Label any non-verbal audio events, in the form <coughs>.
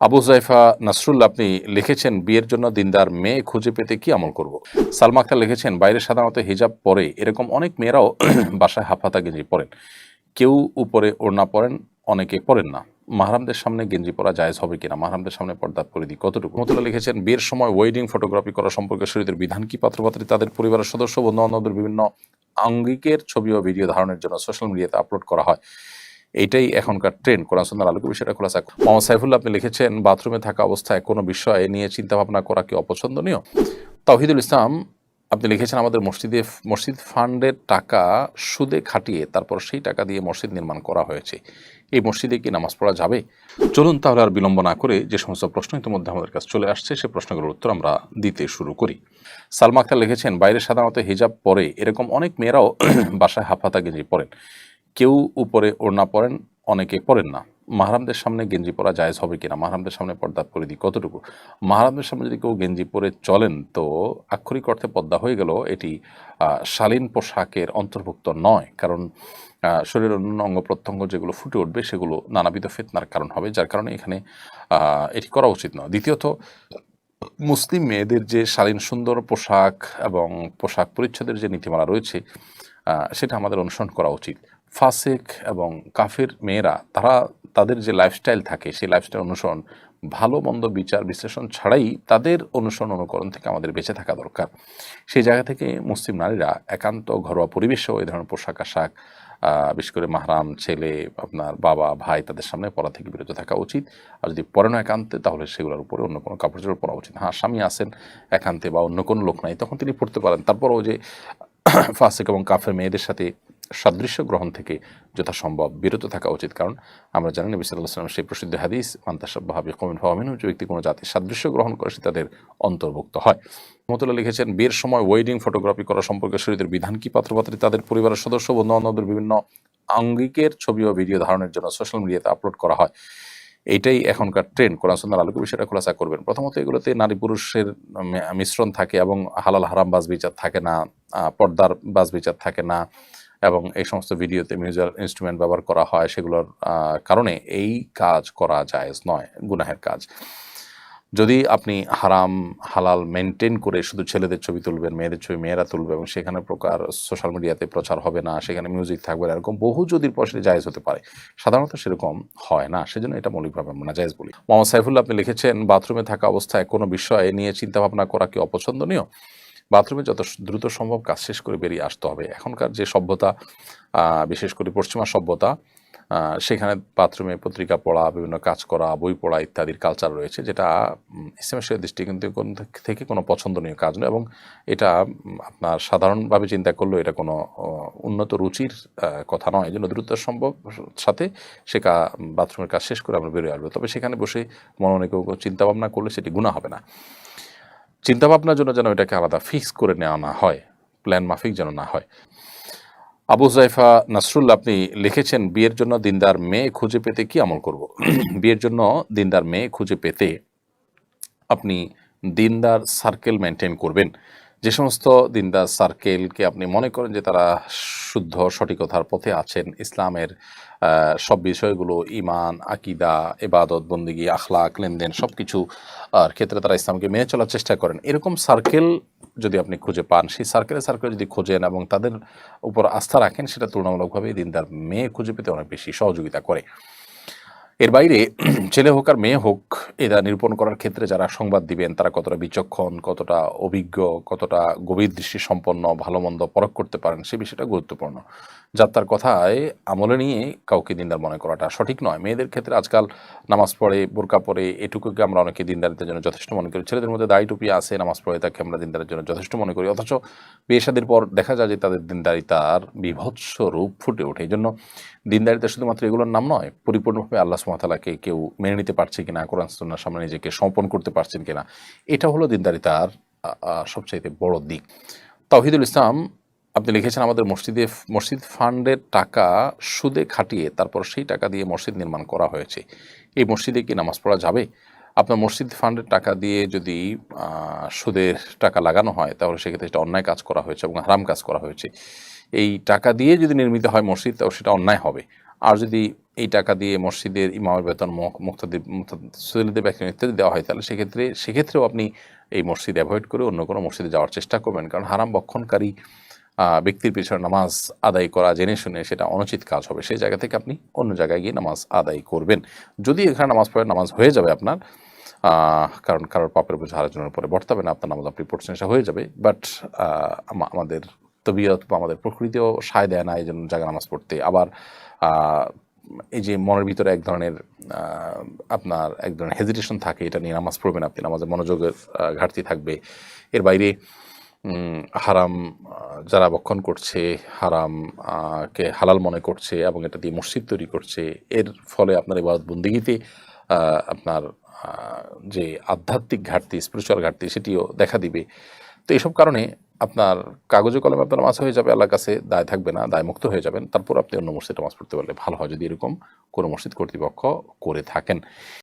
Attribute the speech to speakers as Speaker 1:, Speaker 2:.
Speaker 1: আবু জাইফা নাসরুল্লাহ, আপনি লিখেছেন, বিয়ের জন্য দিনদার মেয়ে খুঁজে পেতে কি আমল করব? সালমা আক্তার লিখেছেন, বাইরে সাধারণত হিজাব পরে, এরকম অনেক মেয়েরাও <clears throat> বাসায় হাফাতা গেঞ্জি পরেন। কেউ উপরে ওড়না পরেন, অনেকে পরেন না। মাহারামদের সামনে গেঞ্জি পরা জায়েজ হবে কিনা? মাহারামদের সামনে পর্দার পরিধি কতটুকু? মতুল্লাহ লিখেছেন, বিয়ের সময় ওয়েডিং ফটোগ্রাফি করা সম্পর্কে শরীরের বিধান কি? পাত্রপাত্রী, তাদের পরিবারের সদস্য বন্ধু বান্ধবদের বিভিন্ন আঙ্গিকের ছবি ও ভিডিও ধারণের জন্য সোশ্যাল মিডিয়াতে আপলোড করা হয়। এইটাই এখনকার ট্রেন্ড কোরআন সুন্নার আলোকে বিষয়টা খোলাসা মোহাম্মদ সাইফুল্লাহ, আপনি লিখেছেন, বাথরুমে থাকা অবস্থায় কোনো বিষয়ে নিয়ে চিন্তা ভাবনা করা কি অপছন্দনীয়? তাহিদুল ইসলাম, আপনি লিখেছেন, আমাদের মসজিদে, মসজিদ ফান্ডের টাকা সুদে খাটিয়ে তারপর সেই টাকা দিয়ে মসজিদ নির্মাণ করা হয়েছে। এই মসজিদে কি নামাজ পড়া যাবে? চলুন তাহলে আর বিলম্ব না করে যে সমস্ত প্রশ্ন ইতিমধ্যে আমাদের কাছে চলে আসছে, সে প্রশ্নগুলোর উত্তর আমরা দিতে শুরু করি। সালমা আক্তার লিখেছেন, বাইরে সাধারণত হিজাব পরে এরকম অনেক মেয়েরাও বাসায় হাফাতা গেঞ্জি পরেন। কেউ উপরে ওড়না পরেন অনেকে পরেন না। মাহারামদের সামনে গেঞ্জি পরা জায়েজ হবে কিনা? মাহারামদের সামনে পর্দার পরিধি কতটুকু? মাহারামদের সামনে যদি কেউ গেঞ্জি পরে চলেন, তো আক্ষরিক অর্থে পর্দা হয়ে গেল এটি শালীন পোশাকের অন্তর্ভুক্ত নয়। কারণ শরীরের অন্য অঙ্গ প্রত্যঙ্গ যেগুলো ফুটে উঠবে, সেগুলো নানাবিধ ফেতনার কারণ হবে, যার কারণে এখানে এটি করা উচিত নয়। দ্বিতীয়ত, মুসলিম মেয়েদের যে শালীন সুন্দর পোশাক এবং পোশাক পরিচ্ছদের যে নীতিমালা রয়েছে সেটা আমাদের অনুসরণ করা উচিত। ফাসেক এবং কাফের মেয়েরা, তারা তাদের যে লাইফস্টাইল থাকে, সেই লাইফস্টাইল অনুসরণ, ভালো, মন্দ বিচার, বিশ্লেষণ ছাড়াই তাদের অনুসরণ অনুকরণ থেকে আমাদের বেঁচে থাকা দরকার। সেই জায়গা থেকে মুসলিম নারীরা একান্ত ঘরোয়া পরিবেশেও এই ধরনের পোশাক আশাক বিশেষ করে মাহরাম, ছেলে, আপনার বাবা, ভাই তাদের সামনে পড়া থেকে বিরত থাকা উচিত। আর যদি পড়ে না একান্তে, তাহলে সেগুলোর উপরে অন্য কোনো কাপড় চোপড় পরা উচিত হ্যাঁ স্বামী আসেন একান্তে বা অন্য কোনো লোক নাই, তখন তিনি পড়তে পারেন। তারপরও যে <coughs> ফাসেক এবং কাফের মেয়েদের সাথে সাদৃশ্য গ্রহণ থেকে যথাসম্ভব বিরত থাকা উচিত। কারণ আমরা জানি নবী সাল্লাহ সাল্লাম সেই প্রসিদ্ধ হাদিস মান্তাসাবাহাবি কমিন ফাহমিন যে ব্যক্তি কোনো জাতির সাদৃশ্য গ্রহণ করে, সে তাদের অন্তর্ভুক্ত হয়। মতুল্লাহ লিখেছেন, বিয়ের সময় ওয়েডিং ফটোগ্রাফি করা সম্পর্কে শরীরের বিধান কি? পাত্রপাত্রী তাদের পরিবারের সদস্য বন্ধু বান্ধবদের বিভিন্ন আঙ্গিকের ছবি ও ভিডিও ধারণের জন্য সোশ্যাল মিডিয়াতে আপলোড করা হয়। এইটাই এখনকার ট্রেন্ড কোরআন সুন্নার আলোকে বিষয়টা খোলাসা করবেন। প্রথমত এগুলোতে নারী পুরুষের মিশ্রণ থাকে এবং হালাল হারাম বাজ বিচার থাকে না পর্দার বাজ বিচার থাকে না এবং এই সমস্ত ভিডিওতে মিউজিক্যাল ইনস্ট্রুমেন্ট ব্যবহার করা হয়, সেগুলোর কারণে এই কাজ করা জায়েজ নয়, গুনাহের কাজ। যদি আপনি হারাম, হালাল মেনটেন করে শুধু ছেলেদের ছবি তুলবেন, মেয়েদের ছবি মেয়েরা তুলবে এবং সেখানে প্রকার সোশ্যাল মিডিয়াতে প্রচার হবে না, সেখানে মিউজিক থাকবে না, এরকম বহু যদি পয়সা জায়েজ হতে পারে, সাধারণত সেরকম হয় না। সেজন্য এটা মৌলিকভাবে আমরা জায়েজ বলি। মোহাম্মদ সাইফুল্লাহ, আপনি লিখেছেন, বাথরুমে থাকা অবস্থায় কোনো বিষয়ে নিয়ে চিন্তা ভাবনা করা কি অপছন্দনীয়? বাথরুমে যত দ্রুত সম্ভব কাজ শেষ করে বেরিয়ে আসতে হবে। এখনকার যে সভ্যতা বিশেষ করে পশ্চিমা সভ্যতা সেখানে বাথরুমে পত্রিকা পড়া, বিভিন্ন কাজ করা, বই পড়া ইত্যাদির কালচার রয়েছে, যেটা ইসলামের দৃষ্টিকোণ থেকে কোনো পছন্দনীয় কাজ নয় এবং এটা আপনার সাধারণভাবে চিন্তা করলেও এটা কোনো উন্নত রুচির কথা নয়। জন্য দ্রুত সম্ভব সাথে সে বাথরুমের কাজ শেষ করে আমরা বেরিয়ে আসব। তবে সেখানে বসে মনে মনে কেউ চিন্তা ভাবনা করলে সেটি গুণা হবে না। চিন্তা ভাবনার জন্য যেন এটাকে আলাদা ফিক্স করে নেওয়া না হয় প্ল্যান মাফিক যেন না হয়। আবু জাইফা নাসরুল্লাহ, আপনি লিখেছেন, বিয়ের জন্য দিনদার মেয়ে খুঁজে পেতে কি আমল করব? <clears throat> বিয়ের জন্য দিনদার মেয়ে খুঁজে পেতে আপনি দিনদার সার্কেল মেনটেন করবেন। যে সমস্ত দিনদার সার্কেলকে আপনি মনে করেন যে তারা শুদ্ধ সঠিকতার পথে আছেন, ইসলামের সব বিষয়গুলো ইমান আকিদা এবাদত বন্দিগি, আখলাক, লেনদেন সব কিছু ক্ষেত্রে তারা ইসলামকে মেনে চলার চেষ্টা করেন। এরকম সার্কেল যদি আপনি খুঁজে পান, সেই সার্কেলে সার্কেল যদি খোঁজেন এবং তাদের উপর আস্থা রাখেন, সেটা তুলনামূলকভাবে দিনদার মেয়ে খুঁজে পেতে অনেক বেশি সহযোগিতা করে। এর বাইরে <clears throat> ছেলে হোক আর মেয়ে হোক, এরা নিরূপণ করার ক্ষেত্রে যারা সংবাদ দিবেন, তারা কতটা বিচক্ষণ, কতটা অভিজ্ঞ, কতটা গভীর দৃষ্টি সম্পন্ন ভালো মন্দ পরখ করতে পারেন, সে বিষয়টা গুরুত্বপূর্ণ। যাত্রার কথায় আমলে নিয়ে কাউকে দিনদার মনে করাটা সঠিক নয়। মেয়েদের ক্ষেত্রে আজকাল নামাজ পড়ে, বোরকা পড়ে এটুকুকে আমরা অনেকে দিনদারিতার জন্য যথেষ্ট মনে করি। ছেলেদের মধ্যে দায়ী টুপি আছে, নামাজ পড়ে তাকে আমরা দিনদারের জন্য যথেষ্ট মনে করি। অথচ বিয়ে শাদীর পর দেখা যায় যে তাদের দিনদারিতার বিভৎস রূপ ফুটে ওঠে। এই জন্য দিনদারিতা শুধুমাত্র এগুলোর নাম নয়, পরিপূর্ণভাবে আল্লাহ সুমাতালাকে কেউ মেনে নিতে পারছে কিনা, কোরআন সুন্নার সামনে নিজেকে সমর্পণ করতে পারছেন কিনা, এটা হলো দিনদারিতার সবচাইতে বড় দিক। তাহিদুল ইসলাম, আপনি লিখেছেন আমাদের মসজিদে, মসজিদ ফান্ডের টাকা সুদে খাটিয়ে তারপর সেই টাকা দিয়ে মসজিদ নির্মাণ করা হয়েছে। এই মসজিদে কি নামাজ পড়া যাবে? আপনার মসজিদ ফান্ডের টাকা দিয়ে যদি সুদের টাকা লাগানো হয়, তাহলে সেক্ষেত্রে সেটা অন্যায় কাজ করা হয়েছে এবং হারাম কাজ করা হয়েছে। এই টাকা দিয়ে যদি নির্মিত হয় মসজিদ, তাহলে সেটা অন্যায় হবে। আর যদি এই টাকা দিয়ে মসজিদের ইমামের বেতন মুক্তাদির মুক্তাদিদের বেতন ইত্যাদি দেওয়া হয়, তাহলে সেক্ষেত্রে, সেক্ষেত্রেও আপনি এই মসজিদ অ্যাভয়েড করে অন্য কোনো মসজিদে যাওয়ার চেষ্টা করবেন। কারণ হারাম বক্ষণকারী ব্যক্তির পিছনে নামাজ আদায় করা জেনে শুনে সেটা অনুচিত কাজ হবে। সেই জায়গা থেকে আপনি অন্য জায়গায় গিয়ে নামাজ আদায় করবেন। যদি এখানে নামাজ পড়ে, নামাজ হয়ে যাবে আপনার কারণ কারোর পাপের বোঝা আরেকজনের পরে বর্তাবে না, আপনার নামাজ আপনি পড়ছেন, সেটা হয়ে যাবে। বাট আমাদের তবিয়ত বা আমাদের প্রকৃতিও সায় দেয় না, এই জন্য জায়গায় নামাজ পড়তে। আবার এই যে মনের ভিতরে এক ধরনের আপনার এক ধরনের হেজিটেশন থাকে, এটা নিয়ে নামাজ পড়বেন আপনি নামাজে মনোযোগের ঘাটতি থাকবে। এর বাইরে হারাম যারা বক্ষণ করছে, হারাম কে হালাল মনে করছে এবং এটা দিয়ে মসজিদ তৈরি করছে, এর ফলে আপনার এবার বন্দিগিতে আপনার যে আধ্যাত্মিক ঘাটতি স্পিরিচুয়াল ঘাটতি, সেটিও দেখা দিবে। তো এইসব কারণে আপনার কাগজে কলমে আপনার মাছ হয়ে যাবে, আল্লাহর কাছে দায় থাকবে না দায় মুক্ত হয়ে যাবেন। তারপর আপনি অন্য মসজিদে মাছ পড়তে পারলে ভালো হয় যদি এরকম কোনো মসজিদ কর্তৃপক্ষ করে থাকেন।